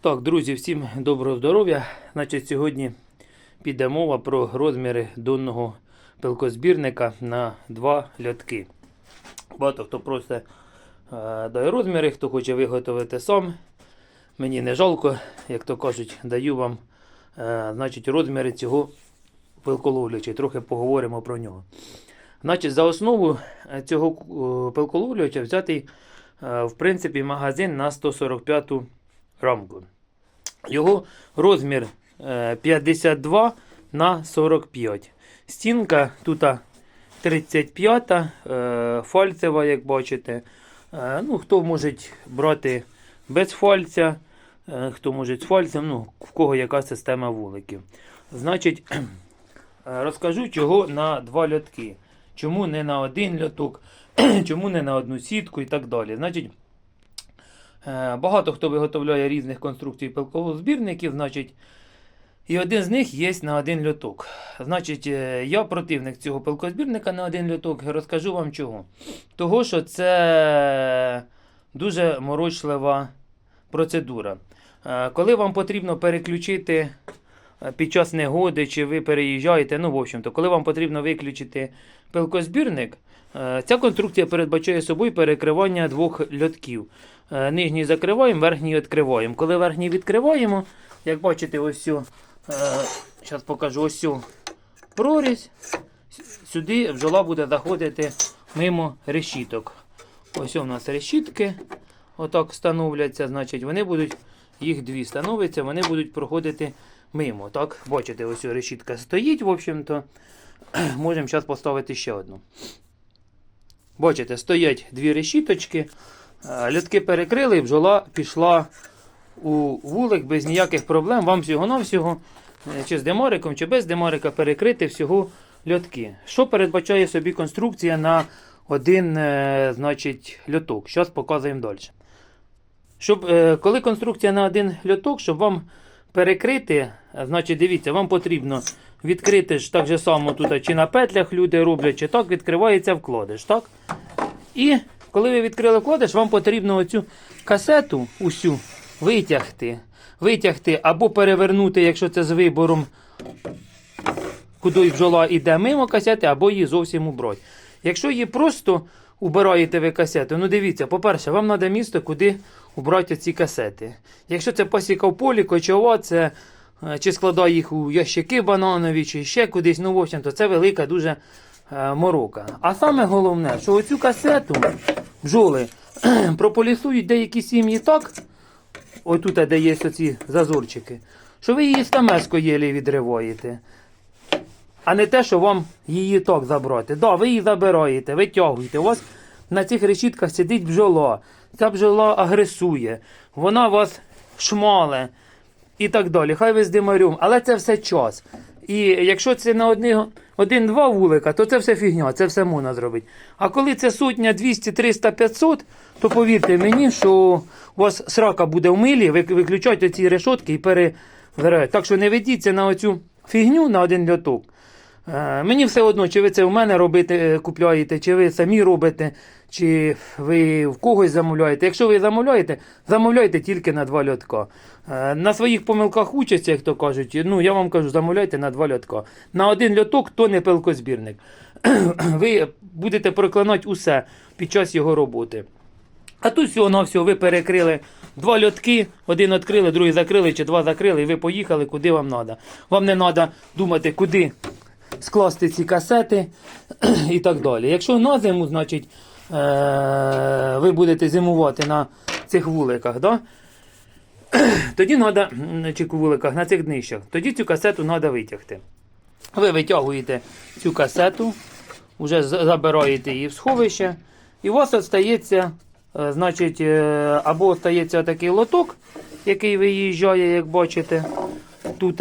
Так, друзі, всім доброго здоров'я. Значить, сьогодні піде мова про розміри донного пилкозбірника на два льотки. Багато хто просить е, дає розміри, хто хоче виготовити сам. Мені не жалко, як то кажуть, даю вам е, значить, розміри цього пилколовляча. Трохи поговоримо про нього. Значить, за основу е, цього е, пилколовлювача взятий е, в принципі магазин на 145 рамку. Його розмір е, 52 на 45. Стінка тут 35, е, фальцева, як бачите. Е, Ну, хто може брати без фальця, е, хто може з фальцем, ну, в кого яка система вуликів. Значить, е, розкажу, чого на два льотки. Чому не на один льоток, чому не на одну сітку і так далі. Значить, Е, Багато хто виготовляє різних конструкцій пилковозбірників, значить, і один з них є на один льоток. Значить, е, я противник цього пилкозбірника на один льоток. Розкажу вам чого. Того, що це дуже морочлива процедура. Е, Коли вам потрібно переключити е, під час негоди, чи ви переїжджаєте, ну, в общем-то, коли вам потрібно виключити пилкозбірник, е, ця конструкція передбачає собою перекривання двох льотків. Е, Нижній закриваємо, верхній відкриваємо. Коли верхній відкриваємо, як бачите, ось цю, зараз покажу ось цю прорізь. Сюди бджола буде заходити мимо решіток. Ось у нас решітки. Отак встановляться. Значить, вони будуть, їх дві становиться, вони будуть проходити мимо. Так, бачите, ось решітка стоїть, в общем-то. Можемо зараз поставити ще одну. Бачите, стоять дві решіточки. Е, Льотки перекрили, і бджола пішла у вулик без ніяких проблем. Вам всього-навсього, е, чи з демариком, чи без демарика, перекрити всього льотки. Що передбачає собі конструкція на один е, значить, льоток? Зараз показуємо далі. Щоб, коли конструкція на один льоток, щоб вам перекрити, значить, дивіться, вам потрібно відкрити ж так же само тут, чи на петлях люди роблять, чи так відкривається вкладиш. так? І коли ви відкрили вкладиш, вам потрібно оцю касету усю витягти. Витягти або перевернути, якщо це з вибором, куди бджола йде мимо касети, або її зовсім убрати. Якщо її просто убираєте ви касету, ну дивіться, по-перше, вам треба місто, куди убрати ці касети. Якщо це пасіка в полі, кочова, це е, чи складає їх у ящики бананові, чи ще кудись, ну, в общем, то це велика дуже е, морока. А саме головне, що оцю касету бджоли прополісують деякі сім'ї так, ось тут, де є оці зазорчики, що ви її стамеско єлі відриваєте. А не те, що вам її так забрати. Да, ви її забираєте, витягуєте. У вас на цих решітках сидить бджола. Ця бджола агресує, вона вас шмале і так далі. Хай ви з димарем, але це все час. І якщо це на один-два вулика, то це все фігня, це все можна зробити. А коли це сотня 200, 300, 500, то повірте мені, що у вас срака буде в милі, ви виключайте ці решотки і перевираєте. Так що не ведіться на оцю фігню на один льоток. Е, Мені все одно, чи ви це у мене робите, е, купляєте, чи ви самі робите, чи ви в когось замовляєте. Якщо ви замовляєте, замовляйте тільки на два льотка. Е, На своїх помилках учаться, як то кажуть, ну я вам кажу, замовляйте на два льотка. На один льоток то не пилкозбірник. ви будете проклинати усе під час його роботи. А тут всього на всього ви перекрили два льотки, один відкрили, другий закрили, чи два закрили, і ви поїхали, куди вам треба. Вам не треба думати, куди скласти ці касети і так далі. Якщо на зиму, значить, е- ви будете зимувати на цих вуликах, да? тоді треба, чи вуликах, на цих днищах, тоді цю касету треба витягти. Ви витягуєте цю касету, вже забираєте її в сховище, і у вас остається, е, значить, е, або остається такий лоток, який виїжджає, як бачите, тут.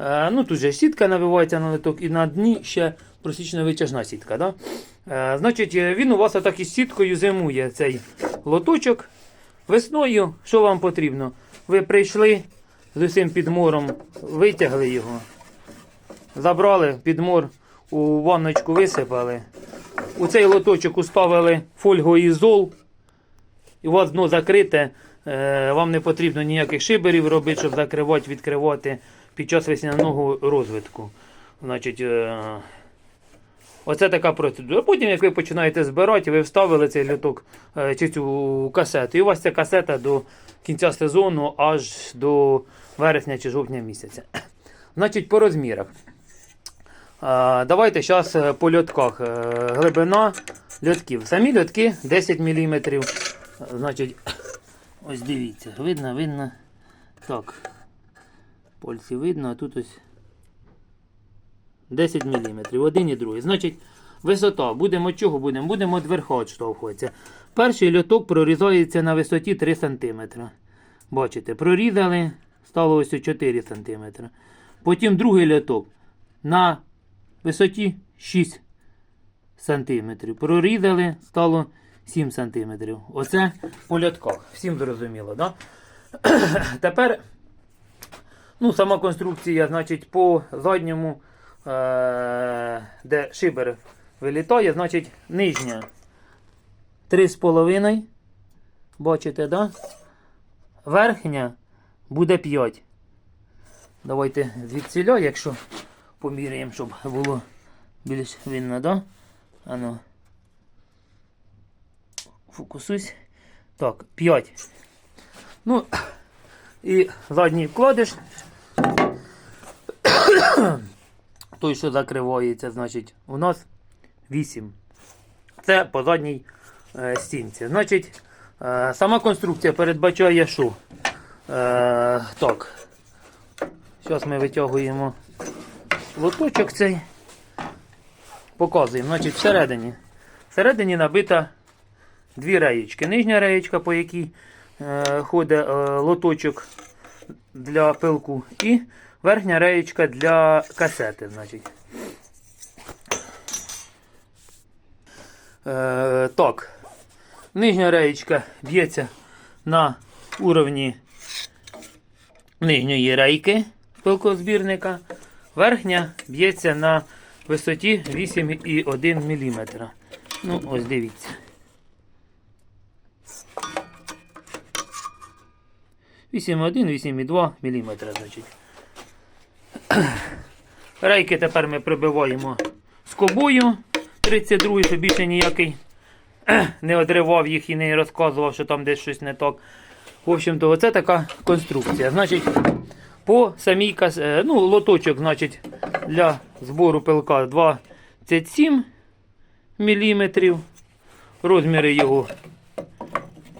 Е, Ну, тут же сітка навивається на лоток, і на дні ще просічна витяжна сітка. Да? Е, Значить, е, він у вас отак із сіткою зимує цей лоточок. Весною, що вам потрібно? Ви прийшли з усім підмором, витягли його, забрали підмор, у ванночку висипали. У цей лоточок уставили фольгоізол, і у вас дно закрите Вам не потрібно ніяких шиберів робити, щоб закривати, відкривати під час весняного розвитку. Значить, е, оце така процедура. Потім, як ви починаєте збирати, ви вставили цей люток е, чи цю касету. І у вас ця касета до кінця сезону аж до вересня чи жовтня місяця. Значить, по розмірах. А, давайте зараз по льотках. Е, Глибина льотків. Самі льотки 10 мм. Значить, ось дивіться, видно, видно. Так. Пальці видно, а тут ось 10 мм. Один і другий. Значить, висота. Будемо чого будемо? Будемо від верха відштовхуватися. Перший льоток прорізається на висоті 3 см. Бачите, прорізали, стало ось 4 см. Потім другий льоток на висоті 6 см. Прорізали, стало 7 см. Оце по льотках. Всім зрозуміло, да? Тепер, ну, сама конструкція, значить, по задньому, е- де шибер вилітає, значить, нижня 3,5. Бачите, да? Верхня буде 5. Давайте звідсіля, якщо поміряємо, щоб було більш видно, да? Ану. Фокусусь. Так, 5. Ну, і задній вкладиш. Той, що закривається, значить, у нас 8. Це по задній е, стінці. Значить, е, сама конструкція передбачає що? Е, так. Зараз ми витягуємо лоточок цей. Показуємо. Значить, всередині. Всередині набита дві реєчки. Нижня реєчка, по якій е, ходить е, лоточок для пилку, і верхня реєчка для касети. Значить. Е, так. Нижня реєчка б'ється на уровні нижньої рейки пилкозбірника. Верхня б'ється на висоті 8,1 мм. Ну, ось дивіться. Вісім один, вісім значить. Рейки тепер ми прибиваємо скобою 32 щоб більше ніякий не одривав їх і не розказував, що там десь щось не так. В общем-то, оце така конструкція. Значить, по самій кас... е, ну, лоточок, значить, для збору пилка 27 мм. Розміри його,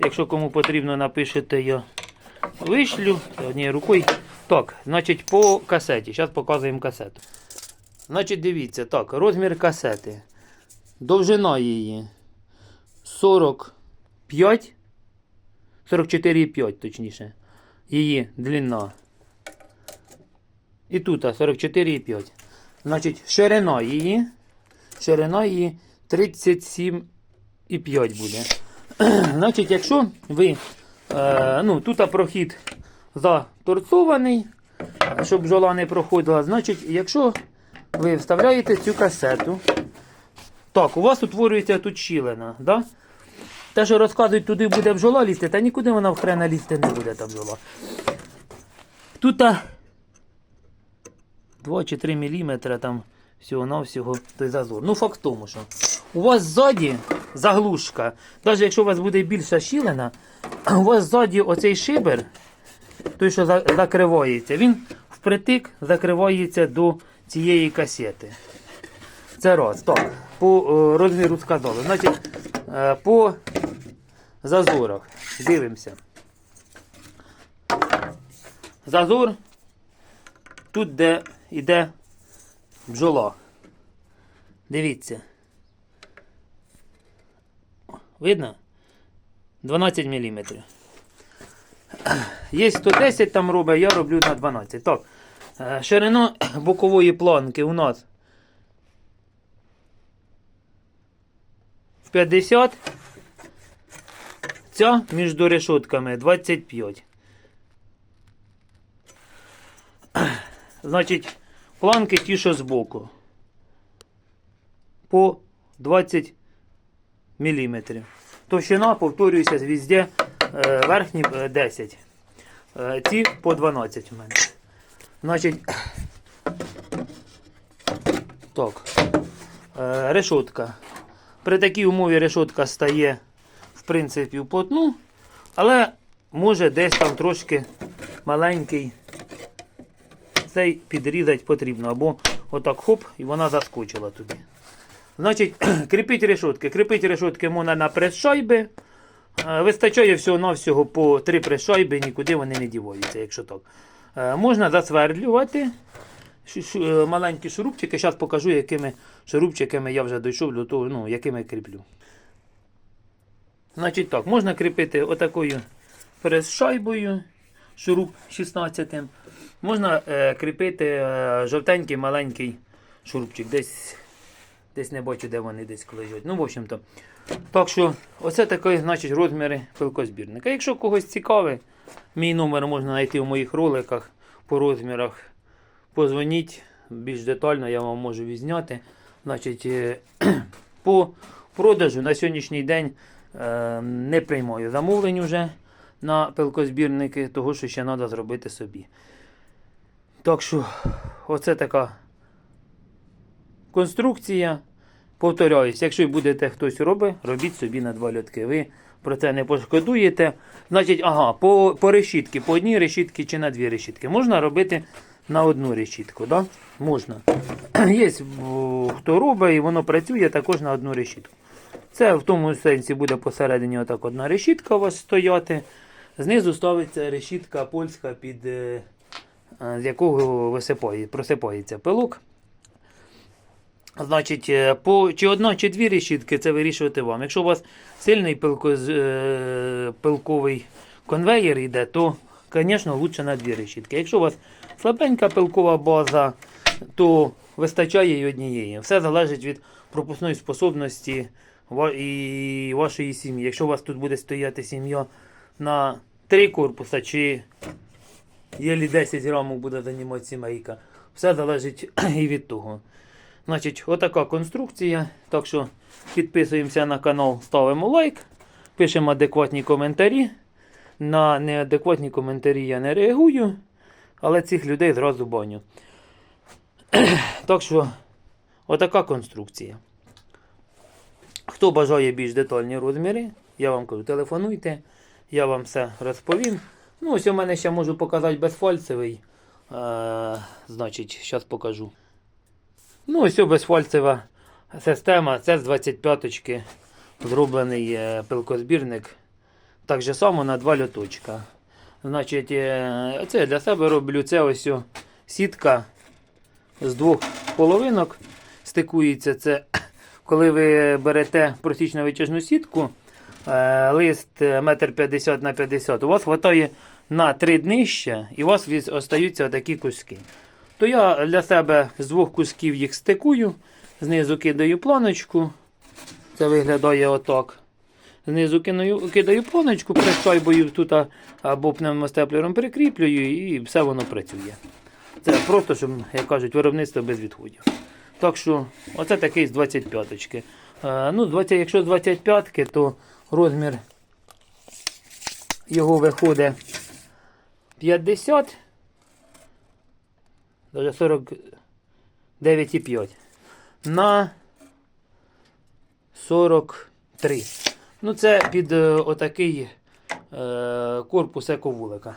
якщо кому потрібно, напишете, я вишлю однією рукою. Так, значить, по касеті. Зараз показуємо касету. Значить, дивіться, так, розмір касети. Довжина її 45, 44,5 точніше. Її длина. І тут 44,5. Значить, ширина її. Ширина її 37,5 буде. Значить, якщо ви. Е, ну, тут прохід заторцований, щоб бджола не проходила. Значить, якщо ви вставляєте цю касету. Так, у вас утворюється тут щілина. Да? Те, що розказують, туди буде бджола лізти, та нікуди вона вхрена лізти не буде та бджола. Тут 2 чи 3 мм там всього-навсього той зазор. Ну, факт в тому, що у вас ззаді заглушка, навіть якщо у вас буде більша щілина, у вас ззаді оцей шибер, той, що за- закривається, він впритик закривається до цієї касети. Це раз. Так, по е, розміру сказали. Значить, е, по зазорах дивимося. Зазор тут, де йде бджола. Дивіться. Видно? 12 мм. Є 110 там робить, я роблю на 12. Так. е, Ширина бокової планки у нас 50. Ця між решотками 25. Значить, планки ті, що збоку. По 20 мм. Товщина, повторююся, везде верхні е, 10. Е, ці по 12 в мене. Значить. Так. Е, решотка. При такій умові решотка стає, в принципі, вплотну, але може десь там трошки маленький цей підрізати потрібно. Або отак хоп, і вона заскочила туди. Значить, кріпіть решотки. Кріпіть решотки можна на прес-шайби. Е, Вистачає всього-навсього по три прес-шайби, нікуди вони не діваються, якщо так. Е, Можна засвердлювати е, маленькі шурупчики. Зараз покажу, якими шурупчиками я вже дійшов до того, ну, якими кріплю. Значить так, можна кріпити отакою прес-шайбою, шуруп 16 Можна е, кріпити е, жовтенький маленький шурупчик. Десь, десь не бачу, де вони десь лежать. Ну, в общем-то. Так що, оце такі, значить, розміри пилкозбірника. Якщо когось цікавить, мій номер можна знайти в моїх роликах по розмірах. Позвоніть більш детально, я вам можу відзняти. Значить, е, по продажу на сьогоднішній день е, не приймаю замовлень вже на пилкозбірники, того що ще треба зробити собі. Так що, оце така конструкція. Повторяюсь, якщо будете хтось робить, робіть собі на два льотки. Ви про це не пошкодуєте. Значить, ага, по, по решітки, по одній решітки чи на дві решітки. Можна робити на одну решітку, да? Можна. Є хто робить і воно працює також на одну решітку. Це в тому сенсі буде посередині отак одна решітка у вас стояти. Знизу ставиться решітка польська, під, е, е, з якого висипає, просипається пилок. Значить, е, по, чи одна, чи дві решітки, це вирішувати вам. Якщо у вас сильний пилко, е, пилковий конвеєр йде, то, звісно, краще на дві решітки. Якщо у вас слабенька пилкова база, то вистачає і однієї. Все залежить від пропускної способності і вашої сім'ї. Якщо у вас тут буде стояти сім'я на три корпуса, чи єлі 10 грамів буде займати сімейка, все залежить і від того. Значить, отака конструкція. Так що підписуємося на канал, ставимо лайк, пишемо адекватні коментарі. На неадекватні коментарі я не реагую, але цих людей зразу баню. Так що, отака конструкція. Хто бажає більш детальні розміри, я вам кажу, телефонуйте, я вам все розповім. Ну, ось у мене ще можу показати безфальцевий. Е, значить, зараз покажу. Ну, ось безфальцева система. Це з 25-ки зроблений е, пилкозбірник. Так же само на два льоточка. Значить, е, це я для себе роблю. Це ось сітка з двох половинок стикується. Це коли ви берете просічно витяжну сітку, е, лист 1,50 на 50, у вас вистачає на три днища, і у вас остаються такі куски. То я для себе з двох кусків їх стикую, знизу кидаю планочку. Це виглядає отак. Знизу кидаю, кидаю планочку, пришайбою тут або пневмостеплером прикріплюю і все воно працює. Це просто, щоб, як кажуть, виробництво без відходів. Так що, оце такий з 25-ки. Е, ну, 20, якщо з 25-ки, то розмір його виходить 50 даже 49,5 на 43. Ну, це під е, отакий е, корпус ековулика.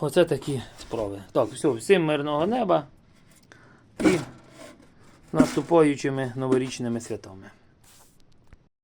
Оце такі справи. Так, все, всім мирного неба і наступаючими новорічними святами.